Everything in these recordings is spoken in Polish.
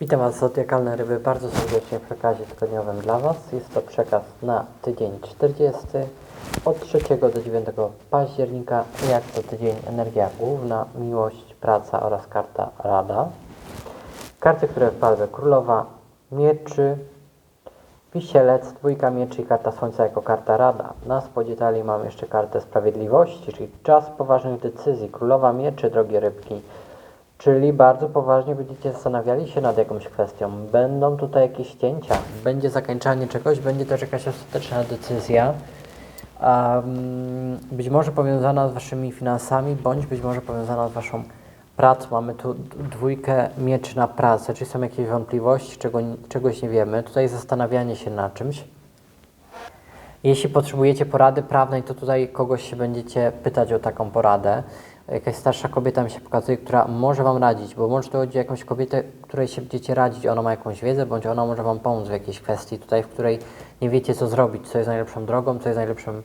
Witam Was, Zodiakalne Ryby, bardzo serdecznie w przekazie tygodniowym dla Was. Jest to przekaz na tydzień 40, od 3 do 9 października. Jak co tydzień energia główna, miłość, praca oraz karta Rada. Karty, które w barwie królowa, mieczy, wisielec, dwójka mieczy i karta słońca jako karta Rada. Na spodzie talii mam jeszcze kartę sprawiedliwości, czyli czas poważnych decyzji. Królowa mieczy, drogie rybki. Czyli bardzo poważnie będziecie zastanawiali się nad jakąś kwestią. Będą tutaj jakieś cięcia, będzie zakończanie czegoś, będzie też jakaś ostateczna decyzja. Um, być może powiązana z waszymi finansami, bądź być może powiązana z waszą pracą. Mamy tu dwójkę mieczy na pracę, czy są jakieś wątpliwości, czego, czegoś nie wiemy. Tutaj zastanawianie się nad czymś. Jeśli potrzebujecie porady prawnej, to tutaj kogoś się będziecie pytać o taką poradę. Jakaś starsza kobieta mi się pokazuje, która może Wam radzić, bo może to chodzi o jakąś kobietę, której się będziecie radzić. Ona ma jakąś wiedzę, bądź ona może Wam pomóc w jakiejś kwestii, tutaj, w której nie wiecie, co zrobić, co jest najlepszą drogą, co jest najlepszym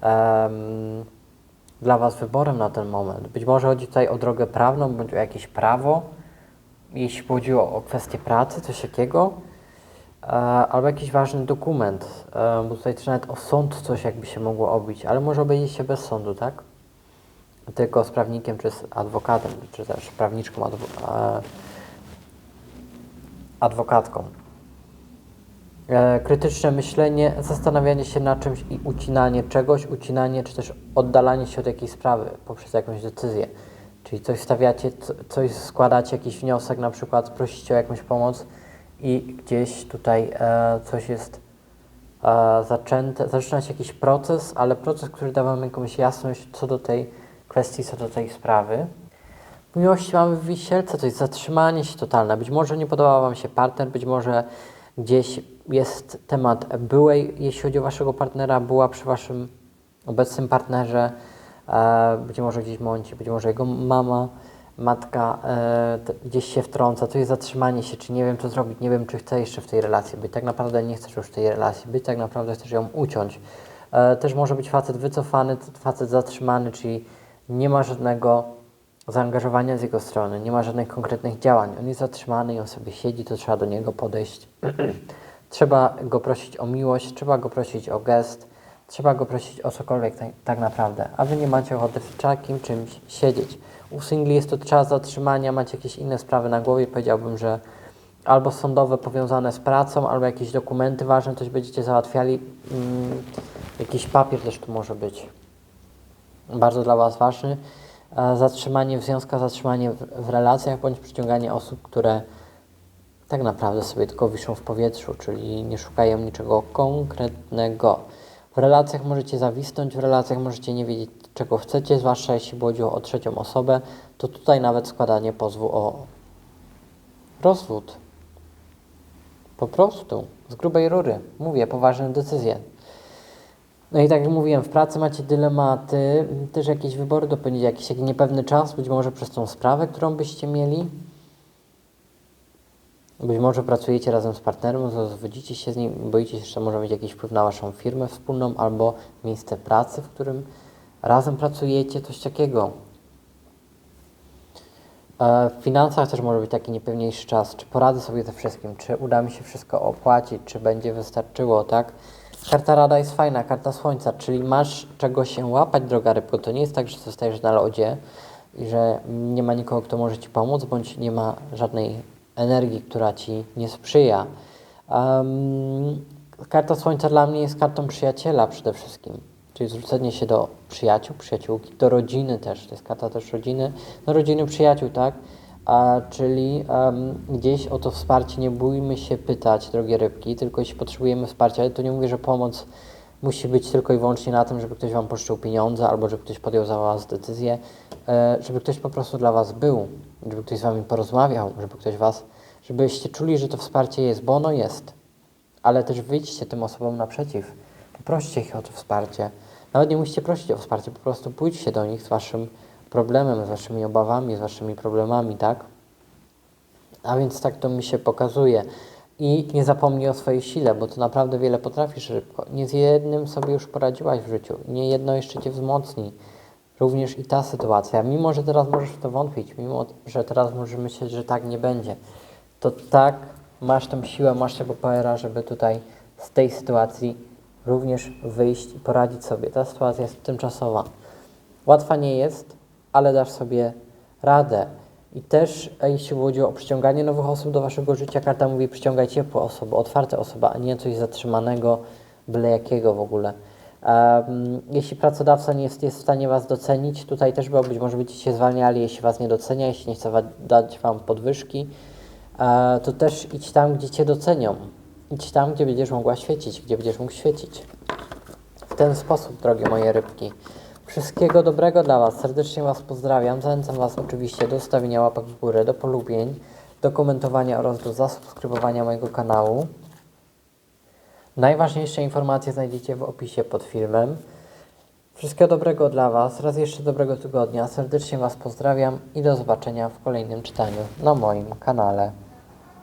em, dla Was wyborem na ten moment. Być może chodzi tutaj o drogę prawną, bądź o jakieś prawo, jeśli chodzi o, kwestię pracy, coś takiego. E, albo jakiś ważny dokument, e, bo tutaj też nawet o sąd coś jakby się mogło obić, ale może obejść się bez sądu, tak? Tylko z prawnikiem, czy z adwokatem, czy też prawniczką, e, adwokatką. E, krytyczne myślenie, zastanawianie się nad czymś i ucinanie czegoś, ucinanie, czy też oddalanie się od jakiejś sprawy poprzez jakąś decyzję. Czyli coś stawiacie, co- coś składacie, jakiś wniosek, na przykład prosicie o jakąś pomoc i gdzieś tutaj e, coś jest e, zaczęte, zaczyna się jakiś proces, ale proces, który da Wam jakąś jasność co do tej kwestii, co do tej sprawy. Miłości mamy w wisielce, to jest zatrzymanie się totalne. Być może nie podoba Wam się partner, być może gdzieś jest temat byłej, jeśli chodzi o Waszego partnera, była przy Waszym obecnym partnerze, e, być może gdzieś mąci, być może jego mama, matka e, gdzieś się wtrąca, to jest zatrzymanie się, czy nie wiem co zrobić, nie wiem czy chcę jeszcze w tej relacji być, tak naprawdę nie chcesz już w tej relacji być, tak naprawdę chcesz ją uciąć. E, też może być facet wycofany, facet zatrzymany, czyli nie ma żadnego zaangażowania z jego strony, nie ma żadnych konkretnych działań. On jest zatrzymany i on sobie siedzi, to trzeba do niego podejść. trzeba go prosić o miłość, trzeba go prosić o gest, trzeba go prosić o cokolwiek tak, tak naprawdę. A wy nie macie ochoty w takim czymś siedzieć. U singli jest to czas zatrzymania, macie jakieś inne sprawy na głowie, powiedziałbym, że albo sądowe powiązane z pracą, albo jakieś dokumenty ważne, coś będziecie załatwiali. Mm, jakiś papier też tu może być bardzo dla Was ważny. E, Zatrzymanie w związkach, zatrzymanie w, relacjach bądź przyciąganie osób, które tak naprawdę sobie tylko wiszą w powietrzu, czyli nie szukają niczego konkretnego. W relacjach możecie zawisnąć, w relacjach możecie nie wiedzieć, czego chcecie, zwłaszcza jeśli chodzi o trzecią osobę, to tutaj nawet składanie pozwu o rozwód. Po prostu, z grubej rury. Mówię, poważne decyzje. No i tak jak mówiłem, w pracy macie dylematy, też jakieś wybory do podjęcia, jakiś taki niepewny czas, być może przez tą sprawę, którą byście mieli. Być może pracujecie razem z partnerem, rozwodzicie się z nim, boicie się, że może mieć jakiś wpływ na waszą firmę wspólną albo miejsce pracy, w którym razem pracujecie, coś takiego. E, W finansach też może być taki niepewniejszy czas. Czy poradzę sobie ze wszystkim? Czy uda mi się wszystko opłacić? Czy będzie wystarczyło, tak? Karta Rada jest fajna, karta Słońca, czyli masz czego się łapać, droga rybko. To nie jest tak, że zostajesz na lodzie i że nie ma nikogo, kto może Ci pomóc, bądź nie ma żadnej energii, która Ci nie sprzyja. Em, karta Słońca dla mnie jest kartą przyjaciela przede wszystkim. Czyli zwrócenie się do przyjaciół, przyjaciółki, do rodziny też. To jest karta też rodziny, no rodziny przyjaciół, tak? Czyli gdzieś o to wsparcie nie bójmy się pytać, drogie rybki, tylko jeśli potrzebujemy wsparcia, ale to nie mówię, że pomoc musi być tylko i wyłącznie na tym, żeby ktoś Wam pożyczył pieniądze albo żeby ktoś podjął za Was decyzję, e, żeby ktoś po prostu dla Was był, żeby ktoś z Wami porozmawiał, żeby ktoś Was, żebyście czuli, że to wsparcie jest, bo ono jest ale też wyjdźcie tym osobom naprzeciw. Poproście ich o to wsparcie. Nawet nie musicie prosić o wsparcie, po prostu pójdźcie do nich z waszym problemem, z waszymi obawami, z waszymi problemami, tak? A więc tak to mi się pokazuje. I nie zapomnij o swojej sile, bo to naprawdę wiele potrafisz szybko. Nie z jednym sobie już poradziłaś w życiu. Nie jedno jeszcze cię wzmocni. Również i ta sytuacja. Mimo, że teraz możesz w to wątpić, mimo, że teraz możesz myśleć, że tak nie będzie, to tak, masz tą siłę, masz tego powera, żeby tutaj z tej sytuacji również wyjść i poradzić sobie. Ta sytuacja jest tymczasowa. Łatwa nie jest, ale dasz sobie radę. I też, jeśli chodzi o przyciąganie nowych osób do waszego życia, karta mówi przyciągaj ciepłe osoby, otwarte osoby, a nie coś zatrzymanego, byle jakiego w ogóle. Em, jeśli pracodawca nie jest, jest w stanie was docenić, tutaj też bo być może będziecie zwalniali, jeśli was nie docenia, jeśli nie chce wa- dać wam podwyżki, e, to też idź tam, gdzie cię docenią. Idź tam, gdzie będziesz mogła świecić, gdzie będziesz mógł świecić. W ten sposób, drogie moje rybki. Wszystkiego dobrego dla Was. Serdecznie Was pozdrawiam. Zachęcam Was oczywiście do stawienia łapek w górę, do polubień, do komentowania oraz do zasubskrybowania mojego kanału. Najważniejsze informacje znajdziecie w opisie pod filmem. Wszystkiego dobrego dla Was. Raz jeszcze dobrego tygodnia. Serdecznie Was pozdrawiam i do zobaczenia w kolejnym czytaniu na moim kanale.